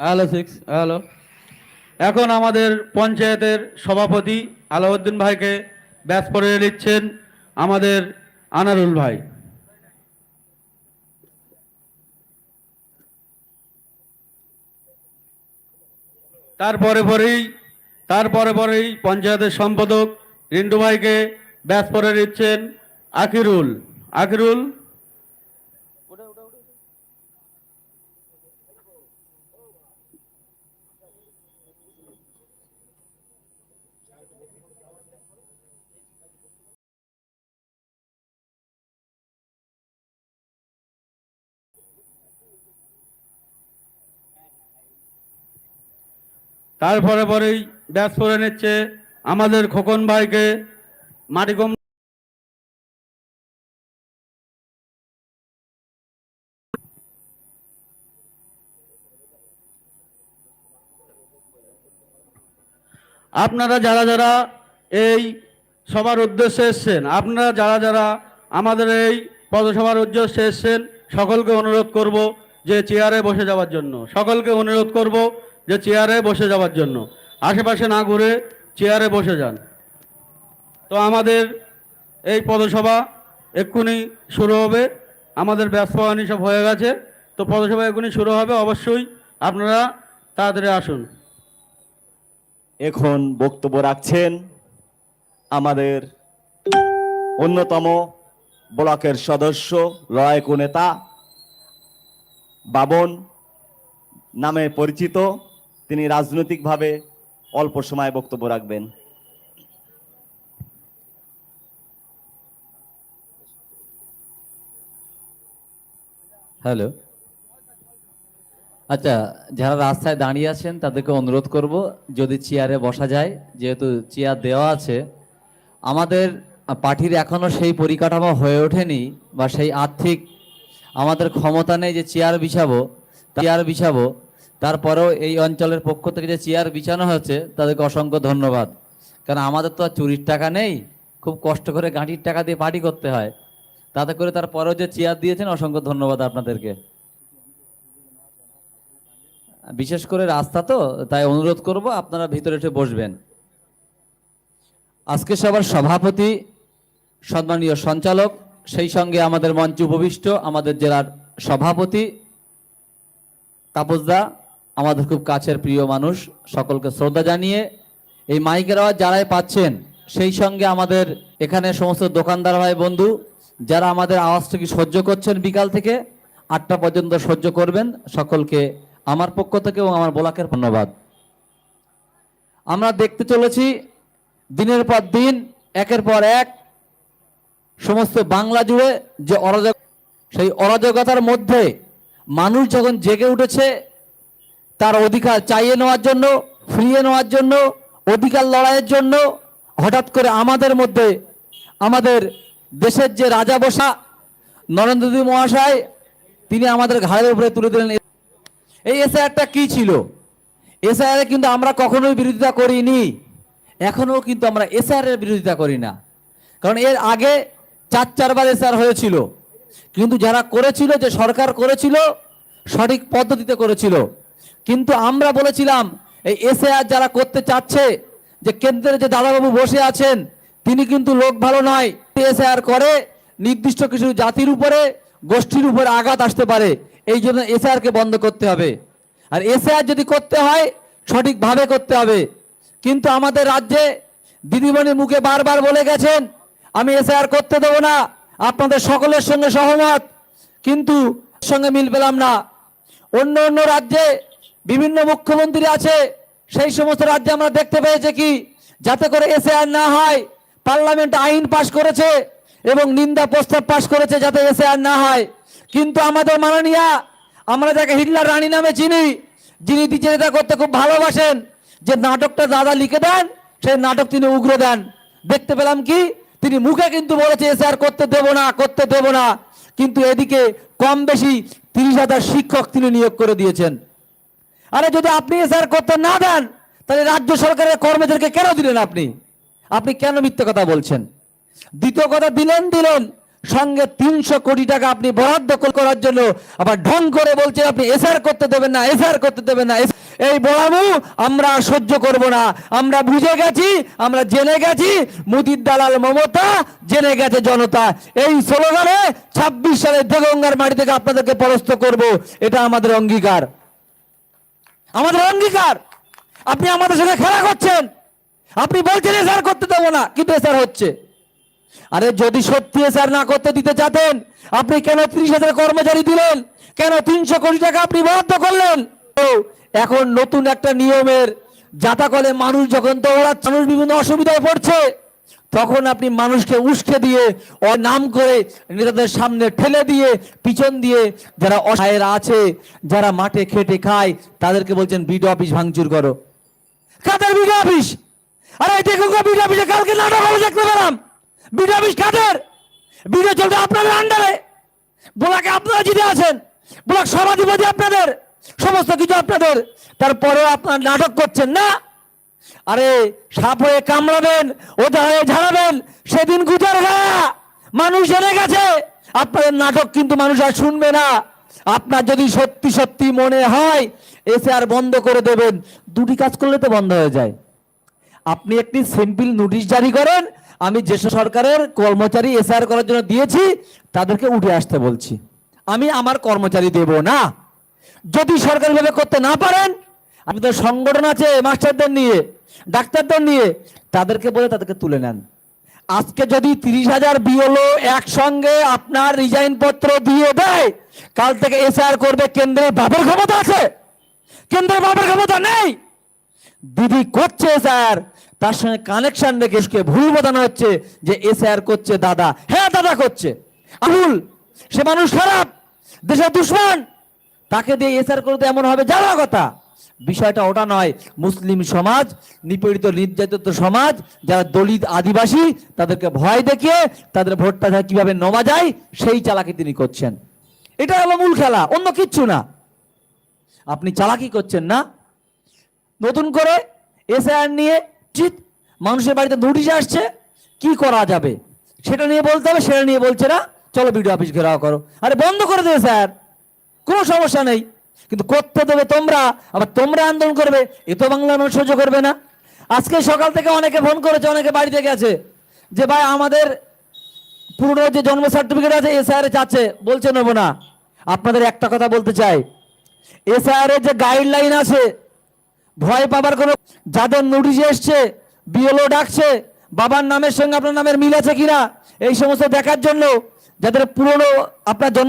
Hello six hello. এখন আমাদের পঞ্চায়েতের সভাপতি আলাউদ্দিন ভাইকে ব্যাস পরে নিচ্ছেন আমাদের আনারুল ভাই। তারপরে পরেই তারপরে পরেই পঞ্চায়েতের সম্পাদক রিন্টু ভাইকে ব্যাস পরে নিচ্ছেন আকিরুল। আকিরুল তারপরে পরেই ব্যাস করে নিচ্ছে আমাদের খোকন ভাইকে মাটিকম আপনারা যারা যারা এই সবার উদ্দেশ্যে এসছেন, আপনারা যারা যারা আমাদের এই পদসভার উদ্দেশ্যে এসছেন, সকলকে অনুরোধ করব যে চেয়ারে বসে যাওয়ার জন্য। সকলকে অনুরোধ করব যে চেয়ারে বসে যাওয়ার জন্য। আশেপাশে না ঘুরে চেয়ারে বসে যান। তো আমাদের এই পদসভা এক্ষুনি শুরু হবে। আমাদের ব্যবসাবাণী সব হয়ে গেছে। তো পদসভা এক্ষুনি শুরু হবে। অবশ্যই আপনারা তাড়াতাড়ি আসুন। এখন বক্তব্য রাখছেন আমাদের অন্যতম ব্লকের সদস্য লড়াইকু নেতা বাবন নামে পরিচিত। তিনি রাজনৈতিকভাবে অল্প সময় বক্তব্য রাখবেন। হ্যালো আচ্ছা যারা রাস্তায় দাঁড়িয়ে আছেন, তাদেরকে অনুরোধ করব, যদি চেয়ারে বসা যায়, যেহেতু চেয়ার দেওয়া আছে, আমাদের পার্টির এখনও সেই পরিকাঠামো হয়ে ওঠেনি বা সেই আর্থিক আমাদের ক্ষমতা নেই যে চেয়ার বিছাবো চেয়ার বিছাবো, তারপরেও এই অঞ্চলের পক্ষ থেকে যে চেয়ার বিছানো হয়েছে তাদেরকে অসংখ্য ধন্যবাদ। কারণ আমাদের তো আর চুরির টাকা নেই, খুব কষ্ট করে গাঁটির টাকা দিয়ে পার্টি করতে হয়। তাতে করে তারপরেও যে চেয়ার দিয়েছেন, অসংখ্য ধন্যবাদ আপনাদেরকে। বিশেষ করে রাস্তা তো, তাই অনুরোধ করব আপনারা ভিতরে এসে বসবেন। আজকে সবার সভাপতি, সম্মানীয় সঞ্চালক, সেই সঙ্গে আমাদের মঞ্চ উপবিষ্ট, আমাদের জেলার সভাপতি, তাপসদা, আমাদের খুব কাছের প্রিয় মানুষ, সকলকে শ্রদ্ধা জানিয়ে এই মাইকের আওয়াজ যারাই পাচ্ছেন, সেই সঙ্গে আমাদের এখানে সমস্ত দোকানদার ভাই বন্ধু, যারা আমাদের আওয়াজটাকে সহ্য করছেন বিকাল থেকে, আটটা পর্যন্ত সহ্য করবেন, সকলকে আমার পক্ষ থেকে এবং আমার ব্লকের ধন্যবাদ। আমরা দেখতে চলেছি দিনের পর দিন, একের পর এক, সমস্ত বাংলা জুড়ে যে অরাজক, সেই অরাজকতার মধ্যে মানুষ যখন জেগে উঠেছে, তার অধিকার চাইয়ে নেওয়ার জন্য, ফিরিয়ে নেওয়ার জন্য, অধিকার লড়াইয়ের জন্য, হঠাৎ করে আমাদের মধ্যে, আমাদের দেশের যে রাজা বসা নরেন্দ্র মোদী মহাশয়, তিনি আমাদের ঘাড়ের উপরে তুলে দিলেন। এই এসআইআরটা কি ছিল? এসআইআর কিন্তু আমরা কখনোই বিরোধিতা করিনি। এখনও কিন্তু আমরা এসআইআর এর বিরোধিতা করি না। কারণ এর আগে চার চারবার এসআর হয়েছিল। কিন্তু যারা করেছিল, যে সরকার করেছিল, সঠিক পদ্ধতিতে করেছিল। কিন্তু আমরা বলেছিলাম, এই এসআইআর যারা করতে চাচ্ছে, যে কেন্দ্রের যে দাদাবাবু বসে আছেন, তিনি কিন্তু লোক ভালো নয়। এসআইআর করে নির্দিষ্ট কিছু জাতির উপরে গোষ্ঠীর উপরে আঘাত আসতে পারে, এই জন্য এসআইআর কে বন্ধ করতে হবে। আর এসআইআর যদি করতে হয়, সঠিকভাবে করতে হবে। কিন্তু আমাদের রাজ্যে দিদিমণি মুখে বারবার বলে গেছেন, আমি এসআইআর করতে দেবো না, আপনাদের সকলের সঙ্গে সহমত। কিন্তু সঙ্গে মিল পেলাম না। অন্য অন্য রাজ্যে বিভিন্ন মুখ্যমন্ত্রী আছে, সেই সমস্ত রাজ্যে আমরা দেখতে পেয়েছি কি, যাতে করে এসআইআর না হয়, পার্লামেন্ট আইন পাশ করেছে এবং নিন্দা প্রস্তাব পাশ করেছে যাতে এসে আর না হয়। কিন্তু আমাদের মাননীয়া, আমরা যাকে হিটলার রানী নামে চিনি, যিনি দ্বিচারিতা করতে খুব ভালোবাসেন, যে নাটকটা দাদা লিখে দেন সেই নাটক তিনি উগ্র দেন। দেখতে পেলাম কি, তিনি মুখে কিন্তু বলেছে এসে আর করতে দেব না, করতে দেব না। কিন্তু এদিকে কম বেশি তিরিশ হাজার শিক্ষক তিনি নিয়োগ করে দিয়েছেন। আরে যদি আপনি স্যার করতে না দেন, তাহলে রাজ্য সরকারের কর্মীদেরকে কেন দিলেন আপনি? আপনি কেন মিথ্যে কথা বলছেন? দ্বিতীয় কথা দিলেন দিলেন। সঙ্গে তিনশো কোটি টাকা আপনি বরাদ্দ করার জন্য। আবার ঢং করে বলছেন, আপনি এসআর করতে দেবেন না এসআর করতে দেবেন না। এই বড়ামু আমরা সহ্য করব না। আমরা বুঝে গেছি, আমরা জেনে গেছি, মুদির দালাল মমতা জেনে গেছে জনতা। এই স্লোগানে ছাব্বিশ সালে দেগঙ্গার মাটি থেকে আপনাদেরকে পরাস্ত করব। এটা আমাদের অঙ্গীকার। আমাদের অঙ্গীকার। আপনি আমাদের সঙ্গে খেলা করছেন। আপনি বলছেন এসআর করতে দেবো না, কিন্তু এসআর হচ্ছে। আরে যদি সত্যি স্যার না করতে দিতে চাতেন, আপনি কেন ত্রিশ হাজার কর্মচারী দিলেন? কেন তিনশো কোটি টাকা আপনি বরাদ্দ করলেন? এখন নতুন একটা নিয়মের যাতাকলে মানুষ যখন দৌড়াচ্ছে, মানুষ বিভিন্ন অসুবিধায় পড়ছে, তখন আপনি মানুষকে উস্কে দিয়ে ও নাম করে নেতাদের সামনে ঠেলে দিয়ে, পিছন দিয়ে যারা অসহায়েরা আছে, যারা মাঠে খেটে খায়, তাদেরকে বলছেন বিডিও অফিস ভাঙচুর করো। কাদের বিডিও অফিস? আরে দেখুন বিডিও অফিসে কালকে নাটক হলে দেখতে পেলাম। অফিস কাদের বিডিও চলতে আপনাদের আন্ডারে। ব্লকে আপনারা জিতে আছেন, ব্লক সভাধিপতি আপনাদের, সমস্ত কিছু আপনাদের। তারপরে আপনার নাটক করছেন না। আরে সাপ হয়ে কামড়াবেন ওটা হয়ে ঝাড়াবেন, সেদিন গুজার গায়া মানুষ জেনে গেছে। আপনাদের নাটক কিন্তু মানুষ আর শুনবে না। আপনার যদি সত্যি সত্যি মনে হয়, এসে আর বন্ধ করে দেবেন। দুটি কাজ করলে তো বন্ধ হয়ে যায়। আপনি একটি সিম্পল নোটিশ জারি করেন আমি যে সরকারের কর্মচারী এসআর করার জন্য দিয়েছি, তাদেরকে উঠে আসতে বলছি। আমি আমার কর্মচারী দেব না। যদি সরকারিভাবে করতে না পারেন, আমি তো সংগঠন আছে, মাস্টারদের নিয়ে, ডাক্তারদের নিয়ে, তাদেরকে বলে তাদেরকে তুলে নেন। আজকে যদি তিরিশ হাজার বিওলো একসঙ্গে আপনার রিজাইন পত্র দিয়ে দেয়, কাল থেকে এসআর করবে কেন্দ্রের বাপের ক্ষমতা আছে। কেন্দ্রের বাপের ক্ষমতা নেই। দিদি করছে স্যার তার সঙ্গে কানেকশন রেখে এসকে ভুল বোঝানো হচ্ছে যে এসআর করছে দাদা। হ্যাঁ দাদা করছে। আহুল সে মানুষ খারাপ, দেশের দুশ্মন। তাকে দিয়ে এসআর করতে এমন হবে যাওয়া কথা। বিষয়টা ওটা নয়, মুসলিম সমাজ, নিপীড়িত নির্যাতিত সমাজ, যারা দলিত আদিবাসী, তাদেরকে ভয় দেখিয়ে তাদের ভোটটা কীভাবে নমা যায়, সেই চালাকি তিনি করছেন। এটা হলো মূল খেলা, অন্য কিচ্ছু না। আপনি চালাকি করছেন না। নতুন করে এসআইআর নিয়ে চিত মানুষের বাড়িতে নোটিশ আসছে, কি করা যাবে? সেটা নিয়ে বলতে হবে, সেটা নিয়ে বলছে না। চলো বিডিও অফিস ঘেরাও করো। আরে বন্ধ করে দেবে স্যার। কোনো সমস্যা নেই। কিন্তু করতে দেবে তোমরা, আবার তোমরা আন্দোলন করবে, এ তো বাংলা মানুষ সহ্য করবে না। আজকে সকাল থেকে অনেকে ফোন করেছে, অনেকে বাড়িতে গেছে, যে ভাই আমাদের পুরনো যে জন্ম সার্টিফিকেট আছে এসআইআর চাচ্ছে বলছে নেব না। আপনাদের একটা কথা বলতে চাই। এসআইআর এর যে গাইডলাইন আছে ভয় পাবার কোনো যাদের নোটিশ এসছে, বিএলও ডাকছে, বাবার নামের সঙ্গে আপনার নামের মিল আছে কিনা? এই সমস্ত দেখার জন্য যাদের পুরনো আপনার জন্ম